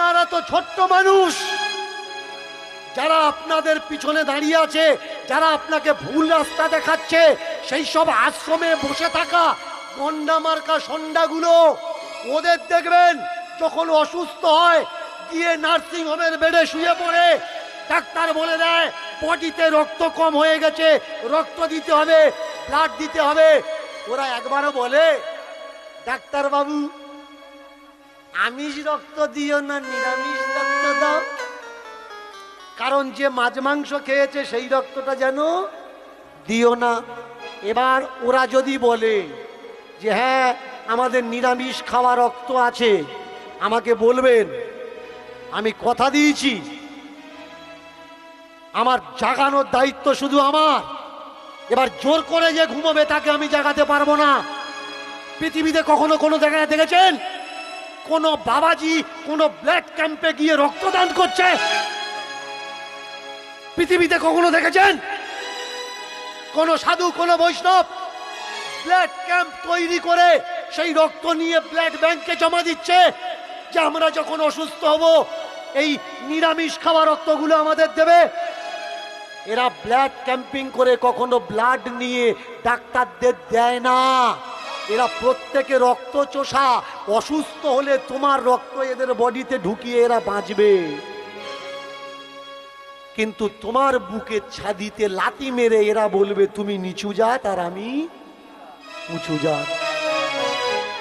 আপনারা তো ছোট্ট মানুষ। যারা আপনাদের পিছনে দাঁড়িয়ে আছে, যারা আপনাকে ভুল রাস্তা দেখাচ্ছে, সেই সব আশ্রমে বসে থাকা গন্ডা মার্কা সন্ডাগুলো, ওদের দেখবেন যখন অসুস্থ হয়, গিয়ে নার্সিং হোমের বেডে শুয়ে পড়ে। ডাক্তার বলে দেয়, বডিতে রক্ত কম হয়ে গেছে, রক্ত দিতে হবে ব্লাড দিতে হবে। ওরা একবারও বলে ডাক্তার বাবু আমিষ রক্ত দিও না, নিরামিষ রক্ত দাও। কারণ যে মাছ মাংস খেয়েছে, সেই রক্তটা যেন দিও না। এবার ওরা যদি বলে যে হ্যাঁ আমাদের নিরামিষ খাওয়া রক্ত আছে, আমাকে বলবেন, আমি কথা দিয়েছি। আমার জাগানোর দায়িত্ব শুধু আমার। এবার জোর করে যে ঘুমোবে, তাকে আমি জাগাতে পারব না। পৃথিবীতে কখনো কোনো জায়গায় দেখেছেন? কোন বাবাজি, কোন ব্লাড ক্যাম্পে গিয়ে রক্তদান করছে। পৃথিবীতে কখনো দেখেছেন? কোন সাধু, কোন বৈষ্ণব ব্লাড ক্যাম্প তৈরি করে সেই রক্ত নিয়ে ব্লাড ব্যাংকে জমা দিচ্ছে, যে আমরা যখন অসুস্থ হব, এই নিরামিষ খাওয়া রক্তগুলো আমাদের দেবে। এরা ব্লাড ক্যাম্পিং করে কখনো ব্লাড নিয়ে ডাক্তারদের দেয় না। এরা প্রত্যেকে রক্ত চোষা অসুস্থ হলে তোমার রক্ত এদের বডিতে ঢুকিয়ে এরা বাঁচবে। কিন্তু তোমার বুকে ছাদিতে লাতি মেরে এরা বলবে, তুমি নিচু জাত আর আমি উঁচু জাত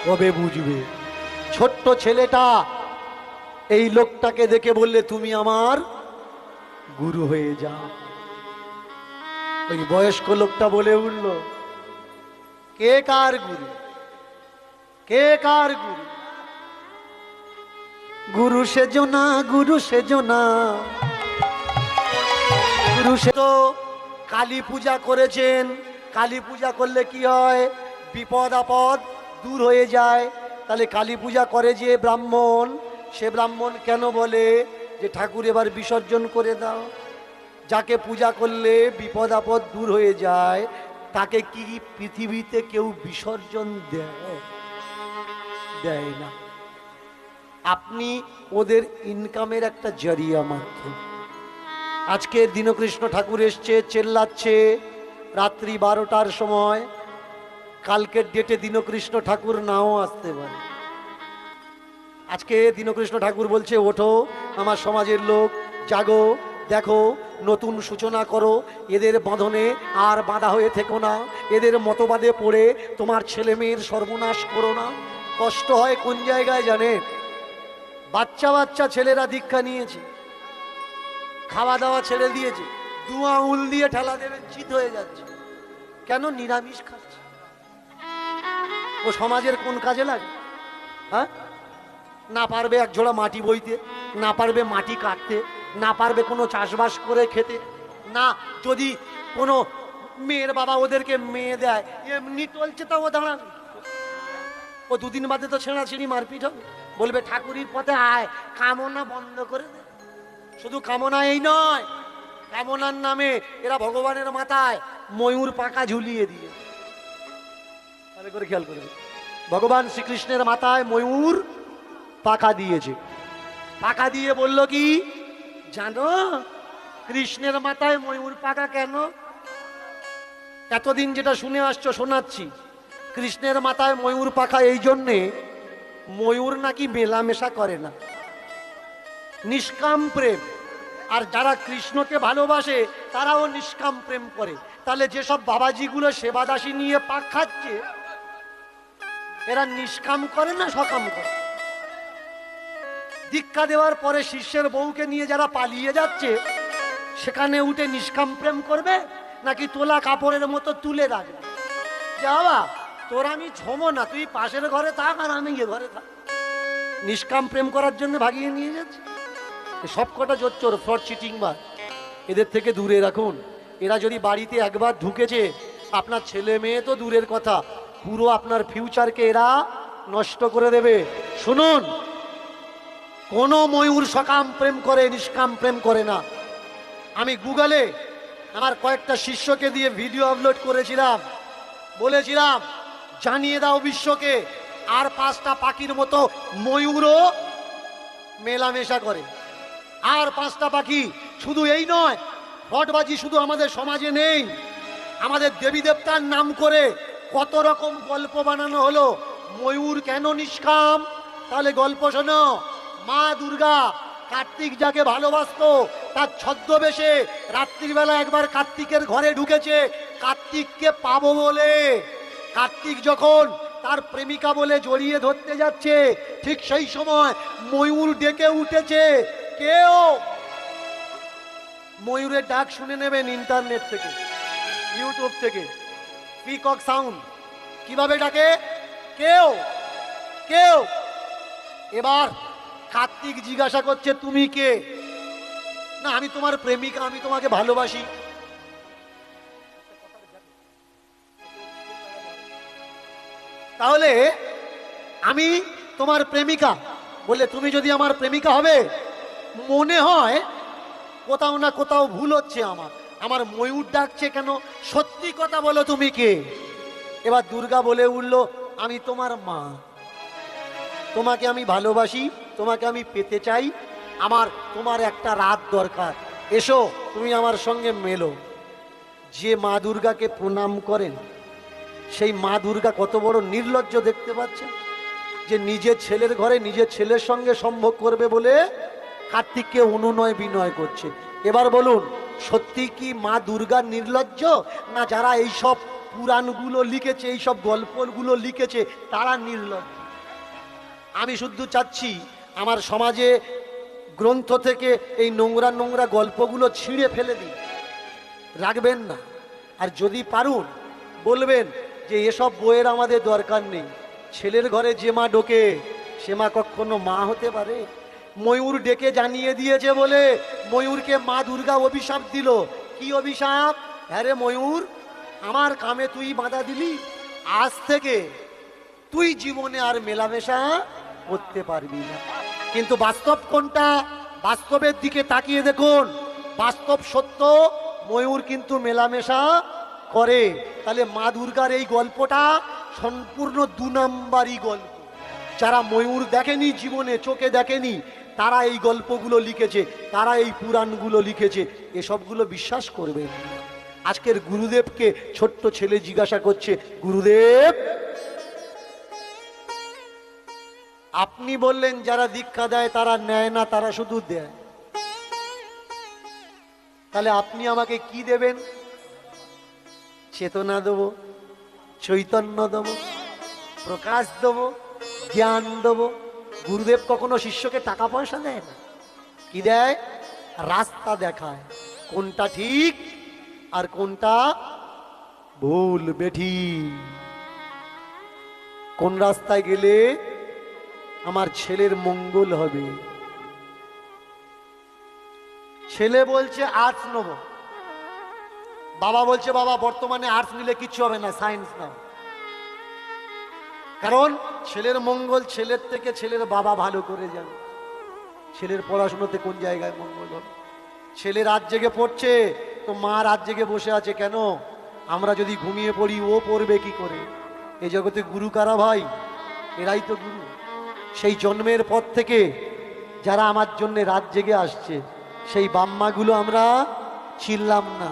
কবে বুঝবে? ছোট্ট ছেলেটা এই লোকটাকে দেখে বললে, তুমি আমার গুরু হয়ে যাও। ওই বয়স্ক লোকটা বলে উঠল, কে কার গুরু? কে কার গুরু? গুরু সেজো না, গুরু সেজো না। গুরু সে তো কালী পূজা করেছেন। কালী পূজা করলে কি হয়? বিপদ আপদ দূর হয়ে যায়। তাহলে কালী পূজা করে যে ব্রাহ্মণ, সে ব্রাহ্মণ কেন বলে? যে ঠাকুর এবার বিসর্জন করে দাও। যাকে পূজা করলে বিপদ আপদ দূর হয়ে যায়, তাকে কি পৃথিবীতে কেউ বিসর্জন দেয়? দেয় না। আপনি ওদের ইনকামের একটা জরিয়া মাত্র আজকে দীনকৃষ্ণ ঠাকুর এসছে, চেল্লাচ্ছে, রাত্রি বারোটার সময়। কালকের ডেটে দীনকৃষ্ণ ঠাকুর নাও আসতে পারে। আজকে দীনকৃষ্ণ ঠাকুর বলছে, ওঠো, আমার সমাজের লোক, জাগো, দেখো, নতুন সূচনা করো। এদের বাঁধনে আর বাঁধা হয়ে থেকো না। এদের মতবাদে পড়ে তোমার ছেলে মেয়ের সর্বনাশ করো না। কষ্ট হয় কোন জায়গায় জানে বাচ্চা বাচ্চা ছেলেরা দীক্ষা নিয়েছে। খাওয়া দাওয়া ছেড়ে দিয়েছে। দু আঙুল দিয়ে ঠেলা দেবেন চিত হয়ে যাচ্ছে। কেন নিরামিষ খাচ্ছে? ও সমাজের কোন কাজে লাগে? হ্যাঁ? না পারবে এক ঝোড়া মাটি বইতে, না পারবে মাটি কাটতে, না পারবে কোনো চাষবাস করে খেতে। না, যদি কোনো মেয়ের বাবা ওদেরকে মেয়ে দেয়, এমনি চলছে তাও দাঁড়াবে। ও দুদিন বাদে তো ছেঁড়াছিঁড়ি মারপিট হবে। বলবে, ঠাকুরির পথে আয়, কামনা বন্ধ করে দে। শুধু কামনা এই নয়, কামনার নামে এরা ভগবানের মাথায় ময়ূর পাকা ঝুলিয়ে দিয়ে। ভালো করে খেয়াল করবে। ভগবান শ্রীকৃষ্ণের মাথায় ময়ূর পাকা দিয়েছে। পাকা দিয়ে বলল কি, জানো, কৃষ্ণের মাথায় ময়ূর পাকা কেন? এতদিন যেটা শুনে আসছো, শোনাচ্ছি। কৃষ্ণের মাথায় ময়ূর পাখা, এই জন্যে ময়ূর নাকি মেলামেশা করে না। নিষ্কাম প্রেম। আর যারা কৃষ্ণকে ভালোবাসে, তারাও নিষ্কাম প্রেম করে। তাহলে যেসব বাবাজিগুলো সেবাদাসী নিয়ে পাক খাচ্ছে, এরা নিষ্কাম করে না সকাম করে? দীক্ষা দেওয়ার পরে শিষ্যের বউকে নিয়ে যারা পালিয়ে যাচ্ছে, সেখানে উঠে নিষ্কাম প্রেম করবে? নাকি তোলা কাপড়ের মতো তুলে রাখবে? যাওয়া তোর আমি ঝমো না, তুই পাশের ঘরে থাক আর আমি গিয়ে ঘরে থাক। নিষ্কাম প্রেম করার জন্য ভাগিয়ে নিয়ে যাচ্ছে। সব কটা জোচ্চোর ফ্রড, চিটিং বা এদের থেকে দূরে রাখুন। এরা যদি বাড়িতে একবার ঢুকেছে, আপনার ছেলে মেয়ে তো দূরের কথা। পুরো আপনার ফিউচারকে এরা নষ্ট করে দেবে। শুনুন, কোন ময়ূর সকাম প্রেম করে, নিষ্কাম প্রেম করে না। আমি গুগলে আমার কয়েকটা শিষ্যকে দিয়ে ভিডিও আপলোড করেছিলাম। বলেছিলাম জানিয়ে দাও বিশ্বকে। আর পাঁচটা পাখির মতো ময়ূরও মেলামেশা করে। আর পাঁচটা পাখি শুধু এই নয় হটবাজি শুধু আমাদের সমাজে নেই। আমাদের দেবী দেবতার নাম করে কত রকম গল্প বানানো হলো। ময়ূর কেন নিষ্কাম? তাহলে গল্প শোনো। মা দুর্গা কার্তিক যাকে ভালোবাসতো, তার ছদ্মবেশে রাত্রিবেলা একবার কার্তিকের ঘরে ঢুকেছে। কার্তিককে পাবো বলে। কার্তিক যখন তার প্রেমিকা বলে জড়িয়ে ধরতে যাচ্ছে, ঠিক সেই সময় ময়ূর ডেকে উঠেছে। কেউ? ময়ূরের ডাক শুনে নেবেন ইন্টারনেট থেকে, ইউটিউব থেকে। Peacock sound. কীভাবে ডাকে? কেউ? কেউ? এবার কার্তিক জিজ্ঞাসা করছে, তুমি কে? না, আমি তোমার প্রেমিকা, আমি তোমাকে ভালোবাসি। তাহলে আমি তোমার প্রেমিকা বলে তুমি যদি আমার প্রেমিকা হবে, মনে হয় কোথাও না কোথাও ভুল হচ্ছে আমার। আমার ময়ূর ডাকছে কেন? সত্যি কথা বলো তুমি কে? এবার দুর্গা বলে উঠল, আমি তোমার মা। তোমাকে আমি ভালোবাসি, তোমাকে আমি পেতে চাই। আমার, তোমার একটা রাত দরকার। এসো, তুমি আমার সঙ্গে মেলো। যে মা দুর্গাকে প্রণাম করেন সেই মা দুর্গা কত বড় নির্লজ্জ দেখতে পাচ্ছেন? যে নিজের ছেলের ঘরে নিজের ছেলের সঙ্গে সম্ভব করবে বলে কার্তিককে অনুনয় বিনয় করছে। এবার বলুন, সত্যি কি মা দুর্গা নির্লজ্জ? না যারা এই সব পুরাণগুলো লিখেছে এই সব গল্পগুলো লিখেছে, তারা নির্লজ্জ? আমি শুধু চাচ্ছি আমার সমাজে গ্রন্থ থেকে এই নোংরা নোংরা গল্পগুলো ছিঁড়ে ফেলে দিন। রাখবেন না। আর যদি পারুন, বলবেন যে এসব বইয়ের আমাদের দরকার নেই। ছেলের ঘরে যে মা ঢোকে, সে মা কখনো মা হতে পারে? ময়ূর ডেকে জানিয়ে দিয়েছে বলে ময়ূরকে মা দুর্গা অভিশাপ দিল। কি অভিশাপ? হ্যাঁ রে ময়ূর, আমার কামে তুই বাধা দিলি। আজ থেকে তুই জীবনে আর মেলামেশা করতে পারবি না। কিন্তু বাস্তব কোনটা? বাস্তবের দিকে তাকিয়ে দেখুন। বাস্তব সত্য, ময়ূর কিন্তু মেলামেশা করে। তাহলে মা দুর্গার এই গল্পটা সম্পূর্ণ দু নাম্বারই গল্প। যারা ময়ূর দেখেনি জীবনে, চোখে দেখেনি, তারা এই গল্পগুলো লিখেছে, তারা এই পুরাণগুলো লিখেছে, এসবগুলো বিশ্বাস করবেন না। আজকের গুরুদেবকে ছোট্ট ছেলে জিজ্ঞাসা করছে, গুরুদেব, আপনি বললেন যারা দীক্ষা দেয় তারা নেয় না, তারা শুধু দেয়। তাহলে আপনি আমাকে কি দেবেন? চেতনা দেবো, চৈতন্য দেবো, প্রকাশ দেবো, জ্ঞান দেবো। গুরুদেব কখনো শিষ্যকে টাকা পয়সা দেয় না। কি দেয়? রাস্তা দেখায়। কোনটা ঠিক আর কোনটা ভুল, বেঠি? কোন রাস্তায় গেলে আমার ছেলের মঙ্গল হবে? ছেলে বলছে আর্টস নেব। বাবা বলছে, বাবা, বর্তমানে আর্টস নিলে কিছু হবে না সায়েন্স নাও। কারণ ছেলের মঙ্গল ছেলের থেকে ছেলের বাবা ভালো করে যাবে ছেলের পড়াশুনোতে কোন জায়গায় মঙ্গল হবে? ছেলে রাত জেগে পড়ছে, তো মা রাত জেগে বসে আছে কেন? আমরা যদি ঘুমিয়ে পড়ি, ও পড়বে কি করে? এ জগতে গুরু কারা ভাই? এরাই তো গুরু। সেই জন্মের পর থেকে যারা আমার জন্য রাত জেগে আসছে, সেই বাম্মাগুলো আমরা চিনলাম না।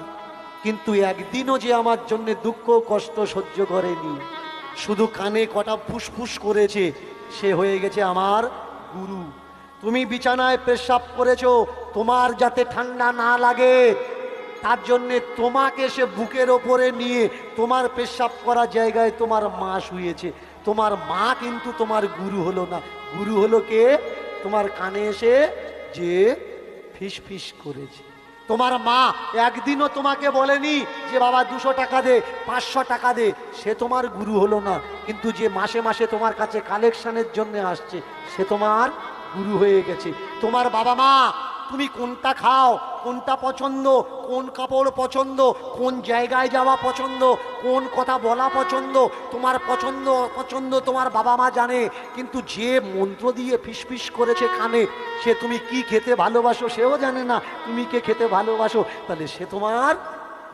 কিন্তু একদিনও যে আমার জন্য দুঃখ কষ্ট সহ্য করেনি। শুধু কানে কটা ফুসফুস করেছে, সে হয়ে গেছে আমার গুরু। তুমি বিছানায় পেশাব করেছ, তোমার যাতে ঠান্ডা না লাগে, তার জন্যে তোমাকে সে বুকের ওপরে নিয়ে তোমার পেশাব করা জায়গায় তোমার মা শুয়েছে। তোমার মা কিন্তু তোমার গুরু হলো না। গুরু হলো কে? তোমার কানে এসে যে ফিস ফিস করেছে। তোমার মা একদিনও তোমাকে বলেনি যে, বাবা, দুশো টাকা দে, পাঁচশো টাকা দে। সে তোমার গুরু হলো না। কিন্তু যে মাসে মাসে তোমার কাছে কালেকশনের জন্য আসছে, সে তোমার গুরু হয়ে গেছে। তোমার বাবা মা, তুমি কোনটা খাও, কোনটা পছন্দ, কোন কাপড় পছন্দ, কোন জায়গায় যাওয়া পছন্দ কোন কথা বলা পছন্দ? তোমার পছন্দ অপছন্দ তোমার বাবা মা জানে, কিন্তু যে মন্ত্র দিয়ে ফিসফিস করেছে কানে, সে তুমি কি খেতে ভালোবাসো সেও জানে না। তুমি কে খেতে ভালোবাসো? তাহলে সে তোমার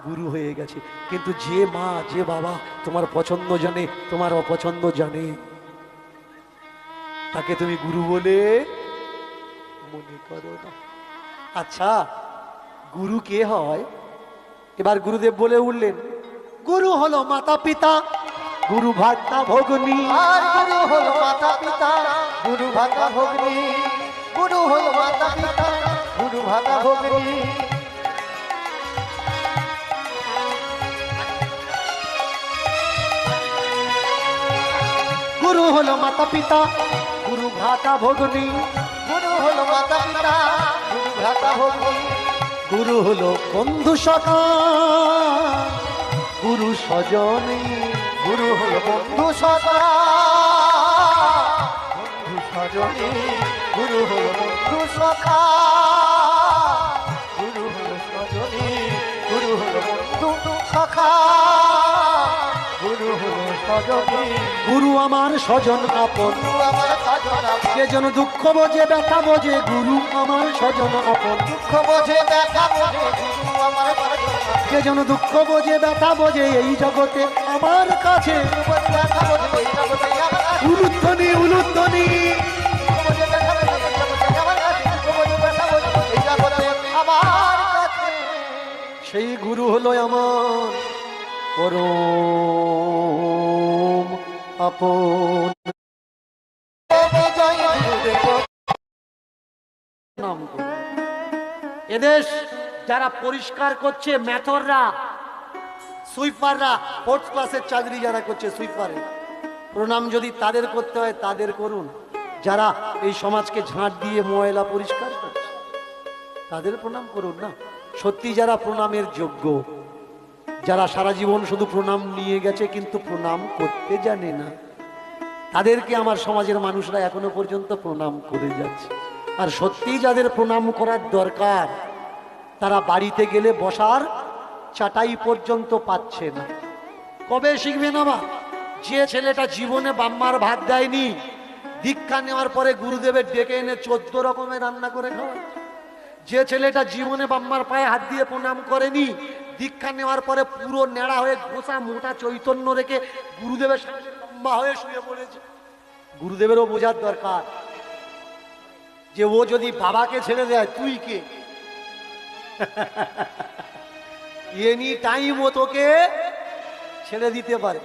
গুরু হয়ে গেছে। কিন্তু যে মা, যে বাবা তোমার পছন্দ জানে, তোমার অপছন্দ জানে, তাকে তুমি গুরু বলে মনে করো না। আচ্ছা গুরু কে হয়? এবার গুরুদেব বলে উঠলেন গুরু হলো মাতা পিতা। গুরু ভাতা ভগ্নী। আর গুরু হলো মাতা পিতা গুরু ভাতা ভগ্নী। গুরু হলো মাতা পিতা গুরু ভাতা ভগ্নী। গুরু হলো মাতা পিতা গুরু ভাতা ভগ্নী। গুরু হলো মাতা পিতা গুরু ভাতা ভগ্নী। গুরু হলো বন্ধু সখা। গুরু স্বজনী গুরু হলো বন্ধু। সদা। বন্ধু সজনী। গুরু হলো বন্ধু। সখা গুরু হলো সজনী। গুরু হলো বন্ধু। সখা। গুরু হলো সজনী। গুরু আমার স্বজন আপন। সাজনা কে যেন দুঃখ বোঝে ব্যথা বোঝে গুরু আমার স্বজন আপন। দুঃখ বোঝে দেখা বোঝে গুরু আমার সাজনা কে যেন দুঃখ বোঝে, ব্যথা বোঝে এই জগতে আমার কাছে। উলুধ্বনি উলুধ্বনি। সেই গুরু হলো আমার পরম আপন এদেশ যারা পরিষ্কার করছে ম্যাথররা সুইপাররা ফোর্থ ক্লাসের চাকরি যারা করছে সুইপারে, প্রণাম যদি তাদের করতে হয়, তাদের করুন। যারা এই সমাজকে ঝাঁট দিয়ে ময়লা পরিষ্কার করছে, তাদের প্রণাম করুন না। সত্যি যারা প্রণামের যোগ্য, যারা সারা জীবন শুধু প্রণাম নিয়ে গেছে, কিন্তু প্রণাম করতে জানে না, তাদেরকে আমার সমাজের মানুষরা এখনও পর্যন্ত প্রণাম করে যাচ্ছে। আর সত্যিই যাদের প্রণাম করার দরকার তারা বাড়িতে গেলে বসার চাটাই পর্যন্ত পাচ্ছে না। কবে শিখবেন আবার যে ছেলেটা জীবনে বাম্মার ভাত দেয়নি, দীক্ষা নেওয়ার পরে গুরুদেবের ডেকে এনে চোদ্দ রকমের রান্না করে খাওয়াচ্ছে যে ছেলেটা জীবনে বাম্মার পায়ে হাত দিয়ে প্রণাম করেনি, দীক্ষা নেওয়ার পরে পুরো নেড়া হয়ে ঘোষা মোটা চৈতন্য রেখে গুরুদেবের সামনে লম্বা হয়ে শুয়ে পড়েছে। গুরুদেবেরও বোঝার দরকার যে ও যদি বাবাকে ছেড়ে দেয়, তুই কে? এনি টাইম ও তোকে ছেড়ে দিতে পারে।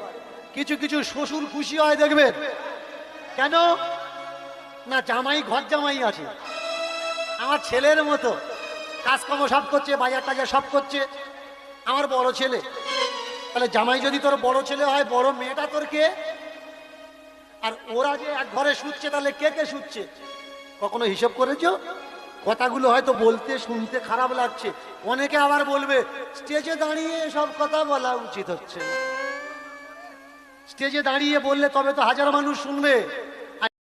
কিছু কিছু শ্বশুর খুশি হয়, দেখবেন। কেন? না, জামাই, ঘর জামাই আছে। আমার ছেলের মতো। কাজকর্ম সব করছে, বাজার টাজার সব করছে। আমার বড় ছেলে। তাহলে জামাই যদি তোর বড় ছেলে হয়, বড় মেয়েটা তোর কে? আর ওরা যে এক ঘরে শুচ্ছে, তাহলে কে কে শুচ্ছে? কখনো হিসাব করেছ? কথাগুলো হয়তো বলতে, শুনতে খারাপ লাগছে। অনেকে আবার বলবে, স্টেজে দাঁড়িয়ে সব কথা বলা উচিত হচ্ছে। স্টেজে দাঁড়িয়ে বললে তবে তো হাজার মানুষ শুনবে।